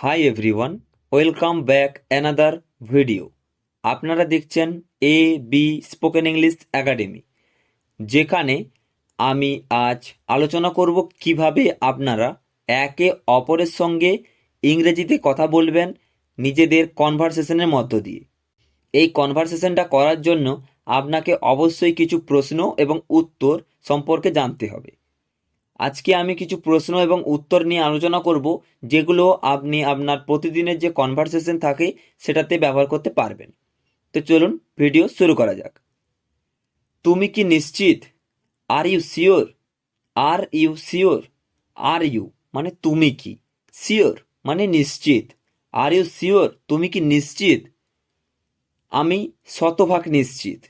Hi everyone welcome back another video আপনারা দেখছেন A B spoken English academy যেখানে আমি আজ আলোচনা করব কীভাবে আপনারা একে অপরের সঙ্গে ইংরেজিতে কথা বলবেন নিজেদের কনভারসেশনের মধ্য দিয়ে। এই কনভারসেশনটা করার জন্য আপনাকে অবশ্যই কিছু প্রশ্ন এবং উত্তর সম্পর্কে জানতে হবে। আজকে আমি কিছু প্রশ্ন এবং উত্তর নিয়ে আলোচনা করব, যেগুলো আপনি আপনার প্রতিদিনের যে কনভারসেশন থাকে, সেটাতে ব্যবহার করতে পারবেন। তো চলুন ভিডিও শুরু করা যাক। তুমি কি নিশ্চিত? Are you sure are you sure are you মানে তুমি কি? শিওর মানে নিশ্চিত। আর ইউ শিওর তুমি কি নিশ্চিত? আমি শতভাগ নিশ্চিত।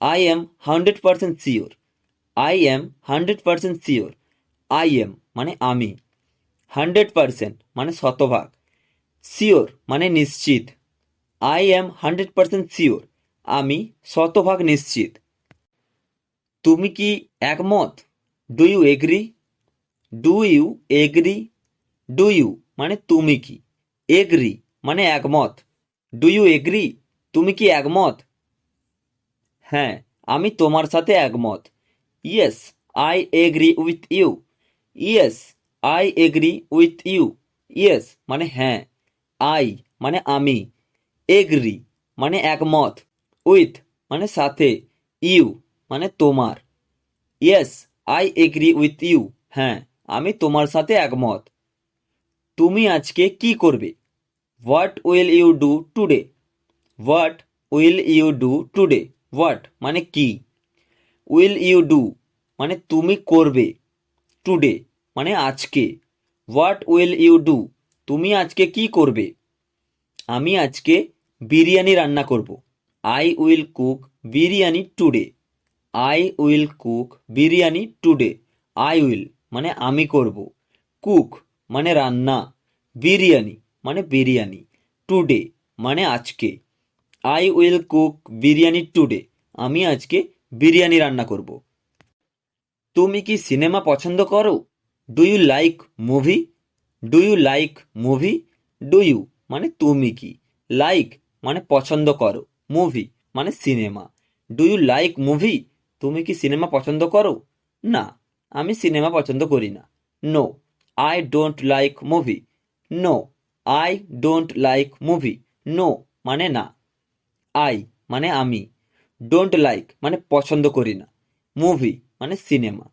I am hundred percent sure I am hundred percent sure I am মানে আমি। হান্ড্রেড পার্সেন্ট মানে শতভাগ। শিওর মানে নিশ্চিত। I am hundred percent sure আমি শতভাগ নিশ্চিত। তুমি কি একমত? Do you agree do you agree do you মানে তুমি কি? এগ্রি মানে একমত। ডু ইউ এগ্রি তুমি কি একমত? হ্যাঁ আমি তোমার সাথে একমত। Yes I agree with you yes I agree with you yes মানে হ্যাঁ। আই মানে আমি। এগ্রি মানে একমত। উইথ মানে সাথে। ইউ মানে তোমার। Yes I agree with you হ্যাঁ আমি তোমার সাথে একমত। তুমি আজকে কি করবে? What will you do today what will you do today what মানে কি? উইল ইউ ডু মানে তুমি করবে। টুডে মানে আজকে। হোয়াট উইল ইউ ডু তুমি আজকে কি করবে? আমি আজকে বিরিয়ানি রান্না করব। I will cook biryani today I will cook biryani today I will মানে আমি করব। কুক মানে রান্না। বিরিয়ানি মানে বিরিয়ানি। টুডে মানে আজকে। I will cook biryani today আমি আজকে বিরিয়ানি রান্না করব। তুমি কি সিনেমা পছন্দ করো? Do you like movie do you like movie do you মানে তুমি কি? লাইক মানে পছন্দ করো। মুভি মানে cinema. Do you like movie তুমি কি সিনেমা পছন্দ করো? না, আমি সিনেমা পছন্দ করি না। No I don't like movie no I don't like movie no মানে না। আই মানে আমি। ডোন্ট লাইক মানে পছন্দ করি না। মুভি মানে cinema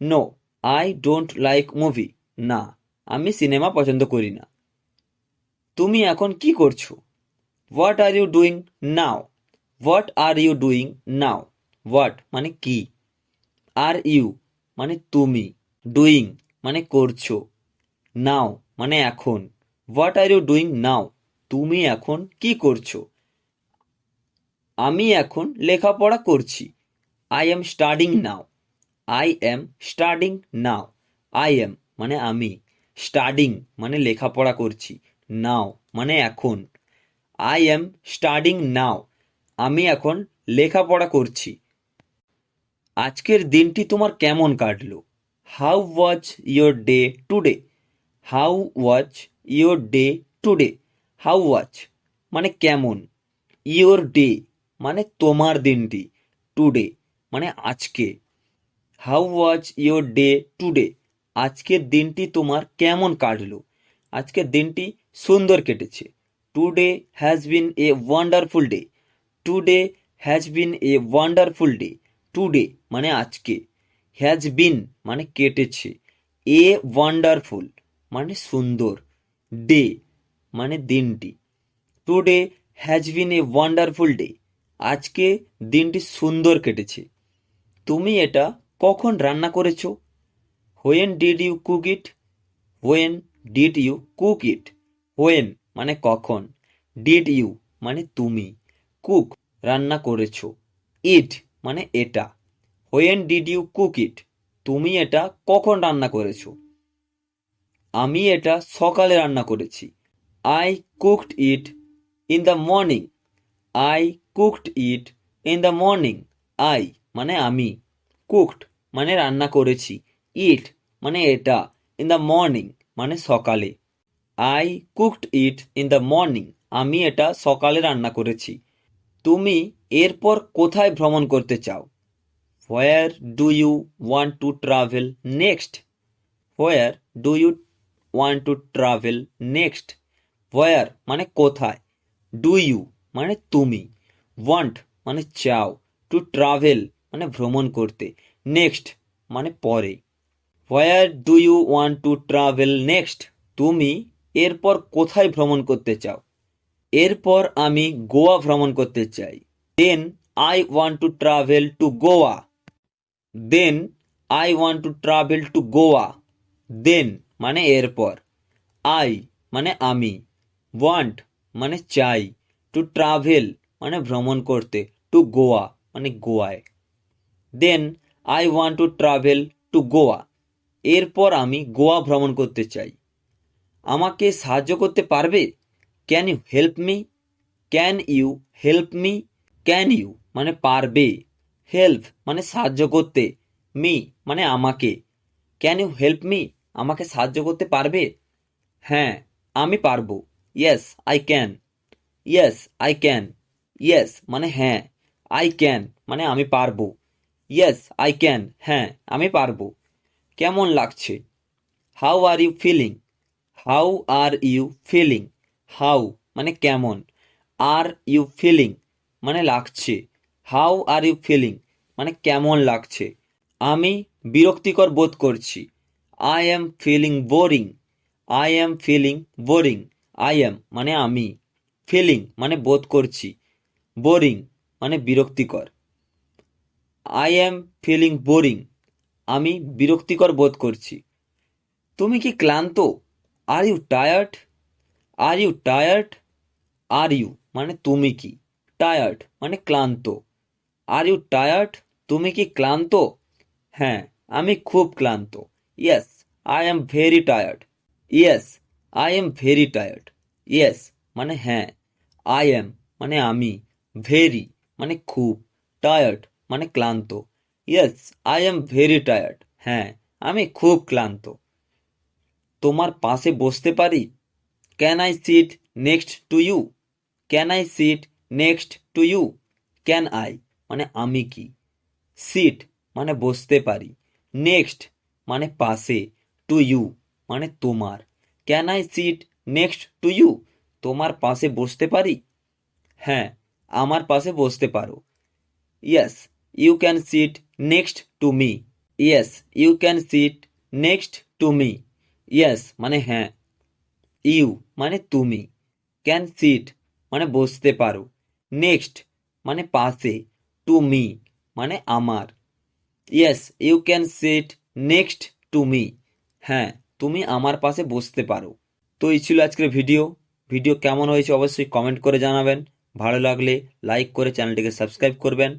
no I don't like movie না, আমি সিনেমা পছন্দ করি না। তুমি এখন কি করছ? What are you doing now what are you doing now what মানে কি? আর ইউ মানে তুমি? ডুইং মানে করছ। নাও মানে এখন। What are you doing now তুমি এখন কি করছ? আমি এখন লেখাপড়া করছি। I am studying now I am studying now I am মানে আমি। স্টাডিং মানে লেখাপড়া করছি। নাও মানে এখন। আই এম স্টাডিং নাও আমি এখন লেখাপড়া করছি। আজকের দিনটি তোমার কেমন কাটলো? How was your day today how was your day today how was মানে কেমন? ইয়োর ডে মানে তোমার দিনটি। টুডে মানে আজকে। How was your day today আজকের দিনটি তোমার কেমন কাটলো? আজকের দিনটি সুন্দর কেটেছে। Today has been a wonderful day today has been a wonderful day today মানে আজকে। হ্যাজ বিন মানে কেটেছে। এ ওয়ান্ডারফুল মানে সুন্দর। ডে মানে দিনটি। Today has been a wonderful day আজকে দিনটি সুন্দর কেটেছে। তুমি এটা কখন রান্না করেছ? When did you cook it when did you cook it when মানে কখন? ডিড ইউ মানে তুমি। কুক রান্না করেছ। ইট মানে এটা। When did you cook it তুমি এটা কখন রান্না করেছ? আমি এটা সকালে রান্না করেছি। I cooked it in the morning I cooked it in the morning I মানে আমি। কুকড মানে রান্না করেছি। ইট মানে এটা। ইন দ্য মর্নিং মানে সকালে। I cooked it in the morning আমি এটা সকালে রান্না করেছি। তুমি এরপর কোথায় ভ্রমণ করতে চাও? Where do you want to travel next where do you want to travel next where মানে কোথায়? ডু ইউ মানে তুমি। ওয়ান্ট মানে চাও। টু ট্রাভেল মানে ভ্রমণ করতে। নেক্সট মানে পরে। Where do you want to travel next তুমি এরপর কোথায় ভ্রমণ করতে চাও? এরপর আমি গোয়া ভ্রমণ করতে চাই। Then I want to travel to Goa then I want to travel to Goa then মানে এরপর। আই মানে আমি। ওয়ান্ট মানে চাই। টু ট্রাভেল মানে ভ্রমণ করতে। টু গোয়া মানে গোয়ায়। Then I want to travel to Goa এরপর আমি গোয়া ভ্রমণ করতে চাই। আমাকে সাহায্য করতে পারবে? Can you help me can you help me can you মানে পারবে। হেল্প মানে সাহায্য করতে। মি মানে আমাকে। ক্যান ইউ হেল্প মি আমাকে সাহায্য করতে পারবে? হ্যাঁ আমি পারব। Yes I can yes I can yes মানে হ্যাঁ আই ক্যান মানে আমি পারব। ইয়েস আই ক্যান হ্যাঁ আমি পারব। কেমন লাগছে? How are you feeling how are you feeling how মানে কেমন? আর ইউ ফিলিং মানে লাগছে। হাউ আর ইউ ফিলিং মানে কেমন লাগছে? আমি বিরক্তিকর বোধ করছি। I am feeling boring I am feeling boring I am মানে আমি। ফিলিং মানে বোধ করছি। বোরিং মানে বিরক্তিকর। আই এম ফিলিং বোরিং আমি বিরক্তিকর বোধ করছি। তুমি কি ক্লান্ত? Are you tired are you tired are you মানে তুমি কি? টায়ার্ড মানে ক্লান্ত। আর ইউ টায়ার্ড তুমি কি ক্লান্ত? হ্যাঁ আমি খুব ক্লান্ত। Yes I am very tired yes I am very tired yes মানে হ্যাঁ আই এম মানে আমি। ভেরি মানে খুব। টায়ার্ড মানে ক্লান্ত। Yes I am very tired হ্যাঁ আমি খুব ক্লান্ত। তোমার পাশে বসতে পারি? Can I sit next to you can I sit next to you can I মানে আমি কি? সিট মানে বসতে পারি। নেক্সট মানে পাশে। টু ইউ মানে তোমার। Can I sit next to you তোমার পাশে বসতে পারি? হ্যাঁ আমার পাশে বসতে পারো। Yes you can sit next to me yes you can sit next to me yes মানে হ্যাঁ। ইউ মানে তুমি। ক্যান সিট মানে বসতে পারো। নেক্সট মানে পাশে। টু মি মানে আমার। Yes you can sit next to me হ্যাঁ তুমি আমার পাশে বসতে পারো। তো এই ছিল আজকের ভিডিও ভিডিও কেমন হয়েছে অবশ্যই কমেন্ট করে জানাবেন। ভালো লাগলে লাইক করে চ্যানেলটিকে সাবস্ক্রাইব করবেন।